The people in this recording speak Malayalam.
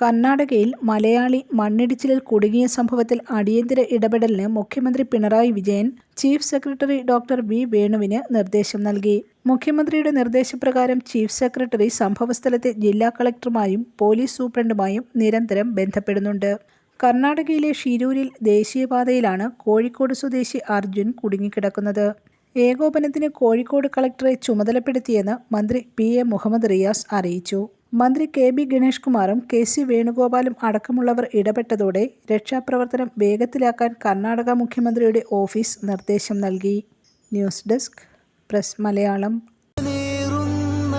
കർണാടകയിൽ മലയാളി മണ്ണിടിച്ചിലിൽ കുടുങ്ങിയ സംഭവത്തിൽ അടിയന്തര ഇടപെടലിന് മുഖ്യമന്ത്രി Pinarayi Vijayan chief secretary doctor V വേണുവിന് നിർദ്ദേശം നൽകി. മുഖ്യമന്ത്രിയുടെ നിർദ്ദേശപ്രകാരം ചീഫ് സെക്രട്ടറി സംഭവസ്ഥലത്തെ ജില്ലാ കളക്ടറുമായും പോലീസ് സൂപ്രണ്ടുമായും നിരന്തരം ബന്ധപ്പെടുന്നുണ്ട്. കർണാടകയിലെ ഷിരൂരിൽ ദേശീയപാതയിലാണ് കോഴിക്കോട് സ്വദേശി അർജുൻ കുടുങ്ങിക്കിടക്കുന്നത്. ഏകോപനത്തിന് കോഴിക്കോട് കളക്ടറെ ചുമതലപ്പെടുത്തിയെന്ന് മന്ത്രി പി എ മുഹമ്മദ് റിയാസ് അറിയിച്ചു. മന്ത്രി കെ ബി ഗണേഷ് കുമാറും കെ സി വേണുഗോപാലും അടക്കമുള്ളവർ ഇടപെട്ടതോടെ രക്ഷാപ്രവർത്തനം വേഗത്തിലാക്കാൻ കർണാടക മുഖ്യമന്ത്രിയുടെ ഓഫീസ് നിർദ്ദേശം നൽകി. News desk press Malayalam. നീറുന്ന